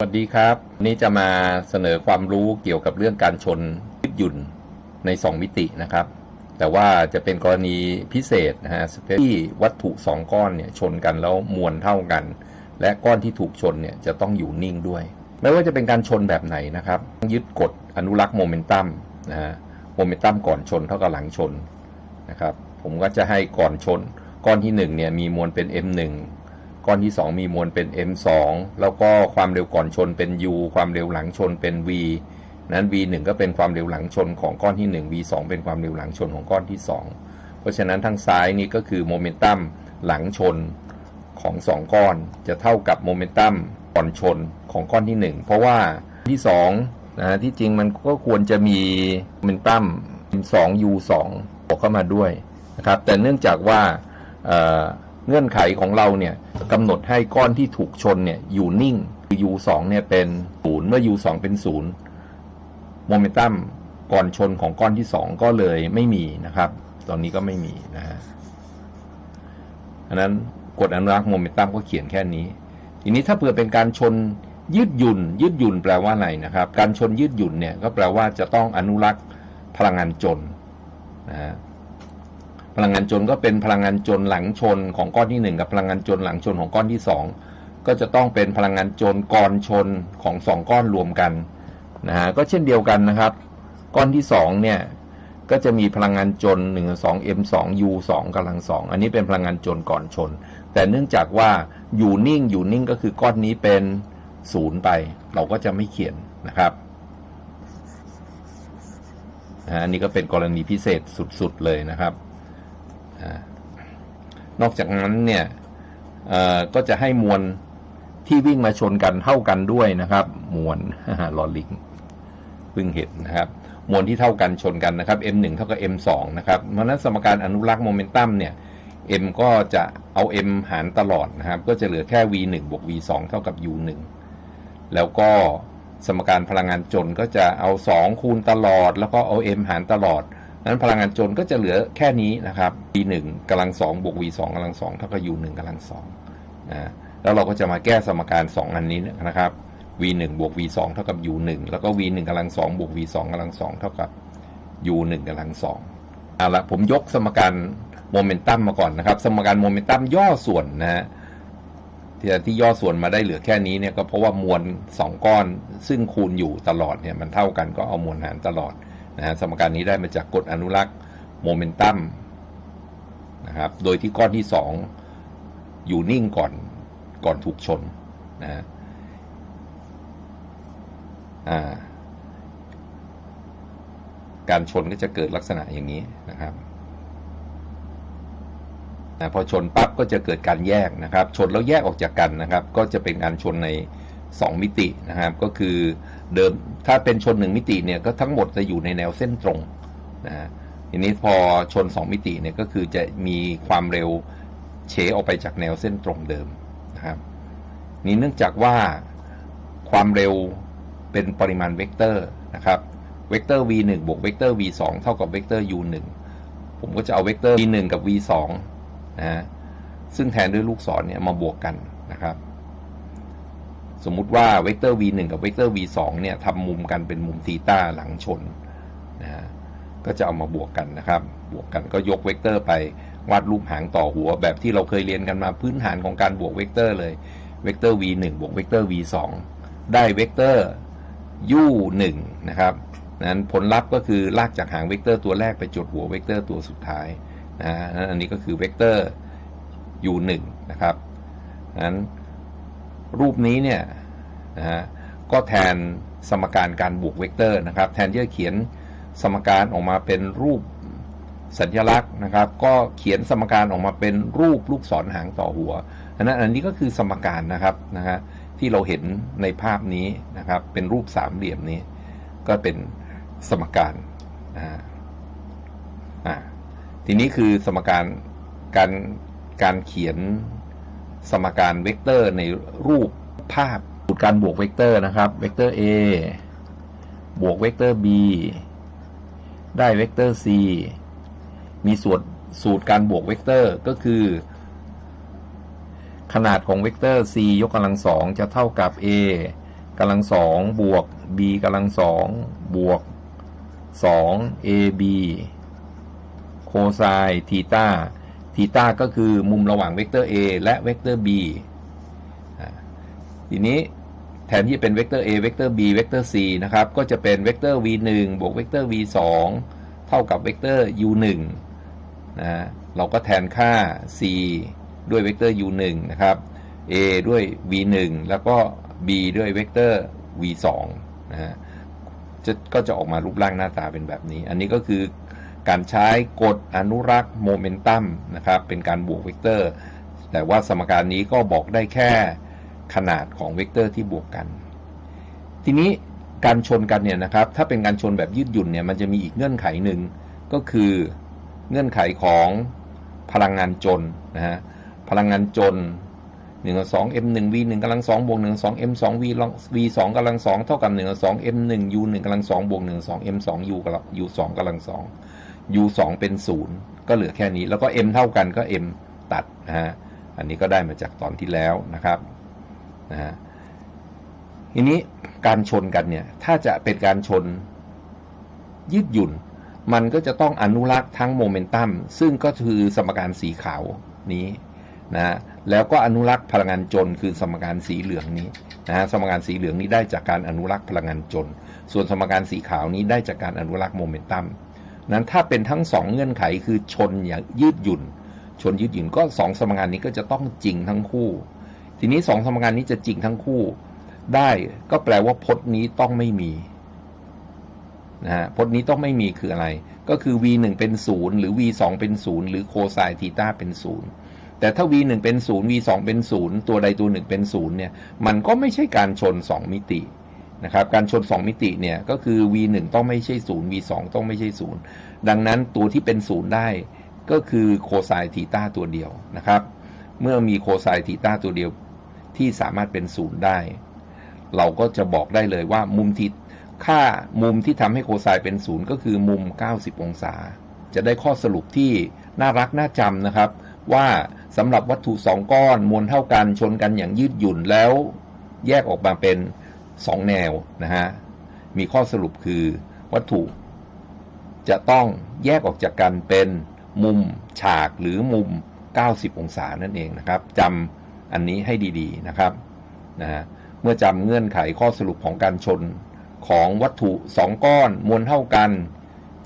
สวัสดีครับวันนี่จะมาเสนอความรู้เกี่ยวกับเรื่องการชนยืดหยุ่นใน 2 มิตินะครับ แต่ว่าจะเป็นกรณีพิเศษนะฮะที่วัตถุ 2 ก้อนเนี่ยชนกันแล้วมวลเท่ากัน และก้อนที่ถูกชนเนี่ยจะต้องอยู่นิ่งด้วย ไม่ว่าจะเป็นการชนแบบไหนนะครับยึดกฎอนุรักษ์โมเมนตัมนะฮะโมเมนตัมก่อนชนเท่ากับหลังชนนะครับ ผมก็จะให้ก่อนชน ก้อนที่1เนี่ยมีมวลเป็น m1 ก้อนที่ 2 มีมวลเป็น m2 แล้วก็ความเร็วก่อนชนเป็น u ความเร็วหลังชนเป็น v นั้น v1 ก็เป็นความเร็วหลังชนของก้อนที่ 1 v2 เป็นความเร็วหลังชนของก้อนที่ 2 เพราะฉะนั้นทางซ้ายนี้ก็คือโมเมนตัมหลังชนของ 2 ก้อนจะเท่ากับโมเมนตัมก่อนชนของก้อนที่ 1 เพราะว่าที่2นะที่จริงมันก็ควรจะมีโมเมนตัม2 u2 บวกเข้ามาด้วยนะครับแต่เนื่องจากว่า เงื่อนไขของเราเนี่ยกำหนดให้ก้อนที่ถูกชนเนี่ยอยู่นิ่ง u2 เนี่ยเป็นศูนย์เมื่อ u2 เป็นศูนย์โมเมนตัมก่อนชนของก้อนที่ 2 ก็เลยไม่มีนะครับ ตอนนี้ก็ไม่มีนะฮะอันนั้นกฎอนุรักษ์โมเมนตัมก็เขียนแค่นี้ ทีนี้ถ้าเผื่อเป็นการชนยืดหยุ่น ยืดหยุ่นแปลว่าอะไรนะครับ การชนยืดหยุ่นเนี่ยก็แปลว่าจะต้องอนุรักษ์พลังงานจนนะฮะ พลังงานจนก็เป็นพลังงานจนหลังชนของก้อนที่ 1 กับพลังงานจนหลังชนของก้อนที่ 2 ก็จะต้องเป็นพลังงานจนก่อนชนของ 2 ก้อนรวมกันนะฮะก็เช่นเดียวกันนะครับ ก้อนที่2เนี่ยก็จะมีพลังงานจน1 2 m 2 u 2กำลัง 2 อันนี้เป็นพลังงานจนก่อนชน แต่เนื่องจากว่าอยู่นิ่งอยู่นิ่งก็คือก้อนนี้เป็นศูนย์ไป เราก็จะไม่เขียนนะครับอันนี้ก็เป็นกรณีพิเศษสุดๆเลยนะครับ นอกจากนั้นเนี่ยก็จะให้มวลที่วิ่งมาชนกันเท่ากันด้วยนะครับ มวลลอลิงเพิ่งเห็นนะครับมวลที่เท่ากันชนกันนะครับ m1 เท่ากับ m2 นะครับเพราะนั้นสมการอนุรักษ์โมเมนตัมเนี่ย m ก็จะเอา m หารตลอดนะครับ ก็จะเหลือแค่ v1 บวก v2 เท่ากับ u1 แล้วก็สมการพลังงานจนก็จะเอา 2 คูณตลอด แล้วก็เอา m หารตลอด นั้นพลังงานจนก็จะเหลือแค่นี้นะครับ v 1กำลัง2บวก v 2กำลัง2เท่ากับ u 1กำลัง2นะแล้วเราก็จะมาแก้สมการ 2 อันนี้นะครับ v 1 บวก v 2 เท่ากับ u 1 แล้วก็ v 1กำลัง2บวก v 2กำลัง2เท่ากับ u 1กำลัง2เอาละผมยกสมการโมเมนตัมมาก่อนนะครับ สมการโมเมนตัมย่อส่วนนะฮะที่ที่ย่อส่วนมาได้เหลือแค่นี้เนี่ยก็เพราะว่ามวล2ก้อนซึ่งคูณอยู่ตลอดเนี่ยมันเท่ากันก็เอามวลหารตลอด นะฮะสมการนี้ได้มาจากกฎอนุรักษ์โมเมนตัมนะครับโดยที่ก้อนที่ 2 อยู่นิ่งก่อนก่อนถูกชนนะาการชนก็จะเกิดลักษณะอย่างนี้นะครับนะพอชนปั๊บก็จะเกิดการแยกนะครับ ชนแล้วแยกออกจากกันนะครับ ก็จะเป็นการชนใน 2 มิตินะครับ ก็คือเดิมถ้าเป็นชน 1 มิติเนี่ยก็ทั้งหมดจะอยู่ในแนวเส้นตรงนะฮะทีนี้พอชน 2 มิติเนี่ยก็คือจะมีความเร็วเฉออกไปจากแนวเส้นตรงเดิมนะครับนี่เนื่องจากว่าความเร็วเป็นปริมาณเวกเตอร์นะครับเวกเตอร์ v 1บวกเวกเตอร์ v 2เท่ากับเวกเตอร์ u 1ผมก็จะเอาเวกเตอร์ v 1กับ v 2นะฮะซึ่งแทนด้วยลูกศรเนี่ยมาบวกกันนะครับ สมมุติว่าเวกเตอร์ v 1กับเวกเตอร์ v 2เนี่ยทำมุมกันเป็นมุมธีต้าหลังชนนะฮะก็จะเอามาบวกกันนะครับ บวกกันก็ยกเวกเตอร์ไปวาดรูปหางต่อหัวแบบที่เราเคยเรียนกันมาพื้นฐานของการบวกเวกเตอร์เลยเวกเตอร์ v 1บวกเวกเตอร์ v 2ได้เวกเตอร์ u 1นะครับนั้นผลลัพธ์ก็คือลากจากหางเวกเตอร์ตัวแรกไปจดหัวเวกเตอร์ตัวสุดท้ายนะนั้นอันนี้ก็คือเวกเตอร์ u 1นะครับนั้น รูปนี้เนี่ยนะฮะก็แทนสมการการบวกเวกเตอร์นะครับ แทนที่จะเขียนสมการออกมาเป็นรูปสัญลักษณ์นะครับ ก็เขียนสมการออกมาเป็นรูปลูกศรหางต่อหัวอันนั้นอันนี้ก็คือสมการนะครับนะฮะที่เราเห็นในภาพนี้นะครับ เป็นรูปสามเหลี่ยมนี้ ก็เป็นสมการนะฮะอ่าทีนี้คือสมการการการเขียน สมการเวกเตอร์ในรูปภาพสูตรการบวกเวกเตอร์นะครับ เวกเตอร์ a บวกเวกเตอร์ b ได้เวกเตอร์ c มีสูตรสูตรการบวกเวกเตอร์ก็คือ ขนาดของเวกเตอร์ c ยกกำลังสองจะเท่ากับ a กำลังสองบวก b กำลังสองบวกสอง ab โคไซน์ทีตา ทีตาก็คือมุมระหว่างเวกเตอร์ a และเวกเตอร์ b ทีนี้แทนที่จะเป็นเวกเตอร์ a เวกเตอร์ b เวกเตอร์ c นะครับ ก็จะเป็นเวกเตอร์ v 1บวกเวกเตอร์ v 2เท่ากับเวกเตอร์ u 1นะฮะเราก็แทนค่า c ด้วยเวกเตอร์ u 1นะครับ a ด้วย v 1แล้วก็ b ด้วยเวกเตอร์ v 2นะฮะจะก็จะออกมารูปร่างหน้าตาเป็นแบบนี้ อันนี้ก็คือ การใช้กฎอนุรักษ์โมเมนตัมนะครับเป็นการบวกเวกเตอร์ แต่ว่าสมการนี้ก็บอกได้แค่ขนาดของเวกเตอร์ที่บวกกัน ทีนี้การชนกันเนี่ยนะครับ ถ้าเป็นการชนแบบยืดหยุ่นเนี่ยมันจะมีอีกเงื่อนไขหนึ่งก็คือเงื่อนไขของพลังงานจนนะฮะพลังงานจน1นึ่งสอง m หนึ่ง v หนึ่งกำลังสองบวกหนึ่งสอง m สอง v ลอง v สองกำลังสองเท่ากับหนึ่งสอง m หนึ่ง u หนึ่งกำลังสองบวกหนึ่งสอง m สอง u กำลัง u สองกำลังสอง u สองเป็นศูนย์ก็เหลือแค่นี้ แล้วก็ m เท่ากันก็ m ตัดนะฮะ อันนี้ก็ได้มาจากตอนที่แล้วนะครับนะฮะ ทีนี้การชนกันเนี่ย ถ้าจะเป็นการชนยืดหยุ่น มันก็จะต้องอนุรักษ์ทั้งโมเมนตัม ซึ่งก็คือสมการสีขาวนี้นะฮะแล้วก็อนุรักษ์พลังงานจน คือสมการสีเหลืองนี้นะฮะ สมการสีเหลืองนี้ได้จากการอนุรักษ์พลังงานจน ส่วนสมการสีขาวนี้ได้จากการอนุรักษ์โมเมนตัม นั้นถ้าเป็นทั้งสองเงื่อนไขคือชนอย่างยืดหยุ่น ชนยืดหยุ่นก็สองสมการนี้ก็จะต้องจริงทั้งคู่ ทีนี้สองสมการนี้จะจริงทั้งคู่ ได้ก็แปลว่าพจน์นี้ต้องไม่มีนะฮะพจน์นี้ต้องไม่มีคืออะไร ก็คือ v 1เป็น0หรือ v 2เป็น0หรือโคไซน์ทีตาเป็น0แต่ถ้า v 1เป็น0 v 2เป็น0ตัวใดตัวหนึ่งเป็น0เนี่ย มันก็ไม่ใช่การชน 2 มิติ นะครับการชน 2 มิติเนี่ยก็คือ v 1 ต้องไม่ใช่ 0 v 2 ต้องไม่ใช่ 0 ดังนั้นตัวที่เป็น 0 ได้ก็คือโคไซน์ทีตาตัวเดียวนะครับ เมื่อมีโคไซน์ทีตาตัวเดียวที่สามารถเป็น 0 ได้ เราก็จะบอกได้เลยว่ามุมที่ค่ามุมที่ทำให้โคไซน์เป็นศูนย์ก็คือมุม 90 องศา จะได้ข้อสรุปที่น่ารักน่าจำนะครับ ว่าสำหรับวัตถุสองก้อนมวลเท่ากันชนกันอย่างยืดหยุ่นแล้วแยกออกมาเป็น 2 แนวนะฮะ มีข้อสรุปคือวัตถุจะต้องแยกออกจากกันเป็นมุมฉากหรือมุม 90 องศานั่นเองนะครับจำอันนี้ให้ดีๆนะครับนะฮะเมื่อจำเงื่อนไขข้อสรุปของการชนของวัตถุสองก้อนมวลเท่ากัน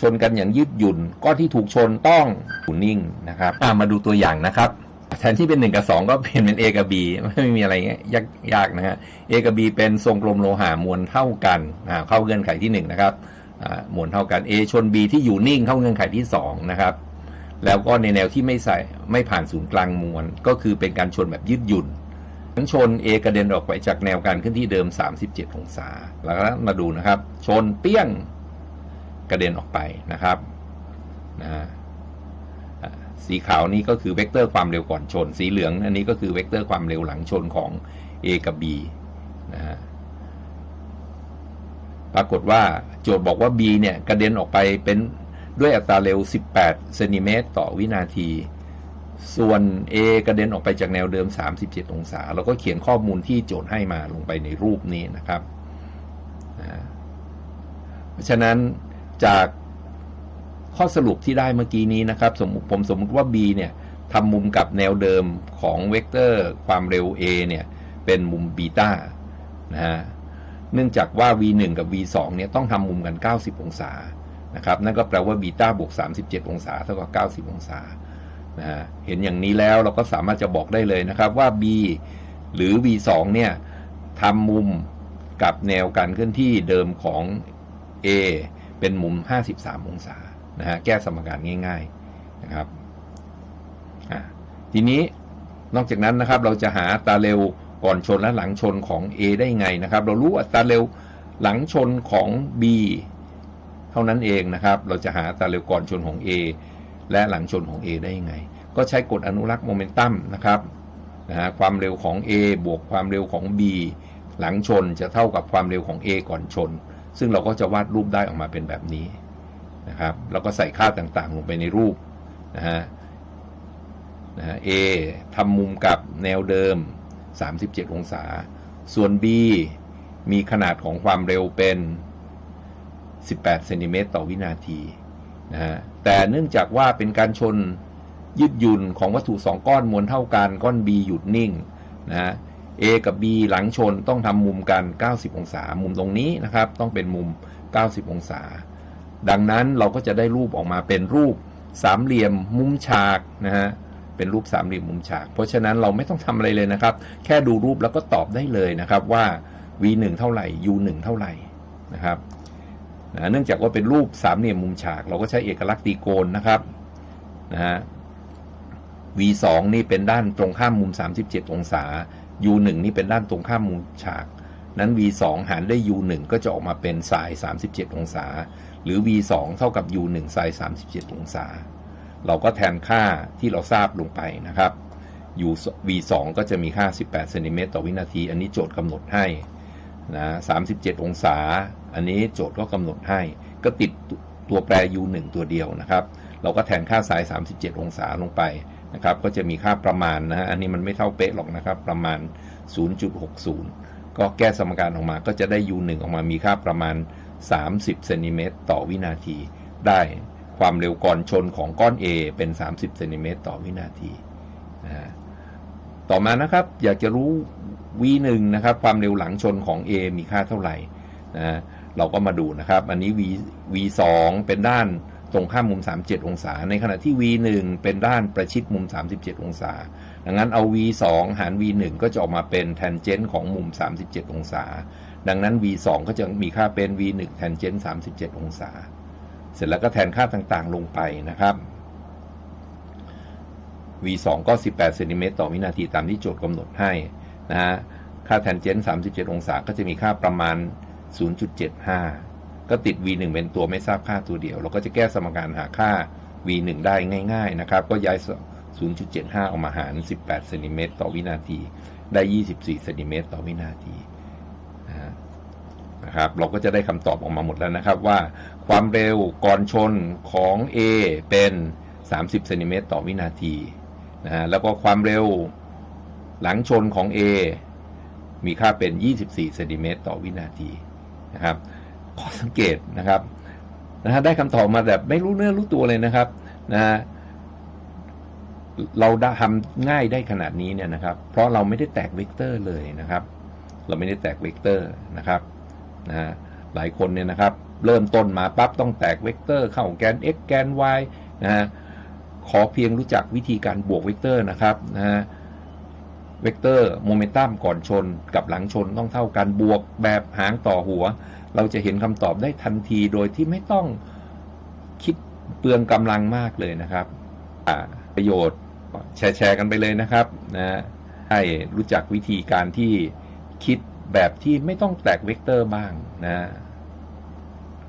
ชนกันอย่างยืดหยุ่นก้อนที่ถูกชนต้องอยู่นิ่งนะครับมาดูตัวอย่างนะครับ แทนที่เป็น1กับ2ก็เปลี่ยนเป็น A กับ B ไม่มีอะไรเงี้ยยากยากนะฮะ A กับ B เป็นทรงกลมโลหะมวลเท่ากันเข้าเงื่อนไขที่1นะครับมวลเท่ากัน A ชน B ที่อยู่นิ่งเข้าเงื่อนไขที่2นะครับ แล้วก็ในแนวที่ไม่ใส่ไม่ผ่านศูนย์กลางมวลก็คือเป็นการชนแบบยืดหยุ่นทั้งชน A กระเด็นออกไปจากแนวการขึ้นที่เดิม 37 องศา แล้วก็มาดูนะครับ ชนเปี้ยงกระเด็นออกไปนะครับนะ สีขาวนี้ก็คือเวกเตอร์ความเร็วก่อนชน สีเหลืองอันนี้ก็คือเวกเตอร์ความเร็วหลังชนของ A กับ B นะฮะปรากฏว่าโจทย์บอกว่า B เนี่ยกระเด็นออกไปเป็นด้วยอัตราเร็ว 18 เซนติเมตรต่อวินาที ส่วน A กระเด็นออกไปจากแนวเดิม 37 องศา เราก็เขียนข้อมูลที่โจทย์ให้มาลงไปในรูปนี้นะครับ เพราะฉะนั้นจาก ข้อสรุปที่ได้เมื่อกี้นี้นะครับสมมติผมสมมติว่า b เนี่ยทำมุมกับแนวเดิมของเวกเตอร์ความเร็ว a เนี่ยเป็นมุมบีตานะฮะเนื่องจากว่า v 1 กับ v 2 เนี่ยต้องทำมุมกัน 90 องศานะครับนั่นก็แปลว่าบีตาบวก 37 องศาเท่ากับ90 องศานะฮะเห็นอย่างนี้แล้วเราก็สามารถจะบอกได้เลยนะครับว่า b หรือ v 2 เนี่ยทำมุมกับแนวการเคลื่อนที่เดิมของ a เป็นมุม 53 องศา นะฮะแก้สมการง่ายๆนะครับทีนี้นอกจากนั้นนะครับเราจะหาตาเร็วก่อนชนและหลังชนของ A ได้ไงนะครับ เรารู้อัตราเร็วหลังชนของ B เท่านั้นเองนะครับ เราจะหาอัตราเร็วก่อนชนของ A และหลังชนของ A ได้ยังไง ก็ใช้กฎอนุรักษ์โมเมนตัมนะครับนะฮะความเร็วของ A บวกความเร็วของ B หลังชนจะเท่ากับความเร็วของ A ก่อนชน ซึ่งเราก็จะวาดรูปได้ออกมาเป็นแบบนี้ นะครับแล้วก็ใส่ค่าต่างๆ ลงไปในรูปนะฮะนะฮะ A ทำมุมกับแนวเดิม 37 องศา ส่วน B มีขนาดของความเร็วเป็น 18 เซนติเมตรต่อวินาทีนะฮะแต่เนื่องจากว่าเป็นการชนยืดหยุ่นของวัตถุสองก้อนมวลเท่ากันก้อน B หยุดนิ่งนะฮะ A กับ B หลังชนต้องทำมุมกัน 90 องศา มุมตรงนี้นะครับ ต้องเป็นมุม 90 องศา ดังนั้นเราก็จะได้รูปออกมาเป็นรูปสามเหลี่ยมมุมฉากนะฮะเป็นรูปสามเหลี่ยมมุมฉาก เพราะฉะนั้นเราไม่ต้องทำอะไรเลยนะครับ แค่ดูรูปแล้วก็ตอบได้เลยนะครับว่า v 1เท่าไหร่ u 1เท่าไหร่นะครับนะเนื่องจากว่าเป็นรูปสามเหลี่ยมมุมฉาก เราก็ใช้เอกลักษณ์ตีโกณนะครับนะฮะ v 2นี่เป็นด้านตรงข้ามมุม 37 องศา u 1นี่เป็นด้านตรงข้ามมุมฉาก นั้น v 2หารด้วย u 1ก็จะออกมาเป็น sin 37 องศา หรือ v 2เท่ากับ u 1 sin 37 องศา เราก็แทนค่าที่เราทราบลงไปนะครับ u v 2ก็จะมีค่า 18เซนติเมตรต่อวินาที อันนี้โจทย์กำหนดให้นะ37 องศา อันนี้โจทย์ก็กำหนดให้ ก็ติดตัวแปร u 1ตัวเดียวนะครับ เราก็แทนค่า sin 37 องศาลงไปนะครับ ก็จะมีค่าประมาณนะ อันนี้มันไม่เท่าเป๊ะหรอกนะครับ ประมาณ 0.60 ก็แก้สมการออกมา ก็จะได้ u 1ออกมามีค่าประมาณ 30 เซนติเมตรต่อวินาที ได้ความเร็วก่อนชนของก้อน A เป็น 30 เซนติเมตรต่อวินาทีนะต่อมานะครับ อยากจะรู้ v 1 นะครับ ความเร็วหลังชนของ A มีค่าเท่าไหร่นะฮะเราก็มาดูนะครับ อันนี้ v v 2 เป็นด้านตรงข้ามมุม 37 องศา ในขณะที่ v 1 เป็นด้านประชิดมุม 37 องศา ดังนั้นเอา v 2 หาร v 1 ก็จะออกมาเป็นแทนเจนต์ของมุม 37 องศา ดังนั้น v 2 ก็จะมีค่าเป็น v 1 แทนเจน37 องศา เสร็จแล้วก็แทนค่าต่างๆลงไปนะครับ v 2 ก็ 18เซนติเมตรต่อวินาทีตามที่โจทย์กำหนดให้นะฮะค่าแทนเจน37 องศาก็จะมีค่าประมาณ 0.75 ก็ติด v 1 เป็นตัวไม่ทราบค่าตัวเดียว เราก็จะแก้สมการหาค่า v 1 ได้ง่าย ๆ นะครับ ก็ย้าย 0.75 ออกมาหาร 18เซนติเมตรต่อวินาที ได้ 24เซนติเมตรต่อวินาที นะครับ เราก็จะได้คำตอบออกมาหมดแล้วนะครับว่าความเร็วก่อนชนของ A เป็น 30เซนติเมตรต่อวินาทีนะฮะแล้วก็ความเร็วหลังชนของ A มีค่าเป็น 24เซนติเมตรต่อวินาทีนะครับข้อสังเกตนะครับนะฮะได้คำตอบมาแบบไม่รู้เนื้อรู้ตัวเลยนะครับนะฮะเราทำง่ายได้ขนาดนี้เนี่ยนะครับ เพราะเราไม่ได้แตกเวกเตอร์เลยนะครับ เราไม่ได้แตกเวกเตอร์นะครับ นะฮะหลายคนเนี่ยนะครับ เริ่มต้นมาปั๊บต้องแตกเวกเตอร์เข้าแกน x แกน y นะฮะขอเพียงรู้จักวิธีการบวกเวกเตอร์นะครับนะฮะเวกเตอร์โมเมนตัมก่อนชนกับหลังชนต้องเท่ากันบวกแบบหางต่อหัว เราจะเห็นคำตอบได้ทันทีโดยที่ไม่ต้องคิดเปลืองกำลังมากเลยนะครับประโยชน์แชร์แชร์กันไปเลยนะครับนะให้รู้จักวิธีการที่คิด แบบที่ไม่ต้องแตกเวกเตอร์บ้างนะ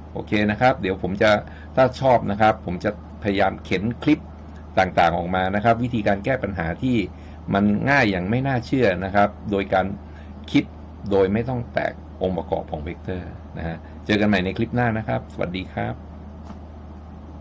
โอเคนะครับ เดี๋ยวผมจะถ้าชอบนะครับ ผมจะพยายามเข็นคลิปต่างๆออกมานะครับ วิธีการแก้ปัญหาที่มันง่ายอย่างไม่น่าเชื่อนะครับ โดยการคิดโดยไม่ต้องแตกองค์ประกอบของเวกเตอร์นะฮะเจอกันใหม่ในคลิปหน้านะครับ สวัสดีครับ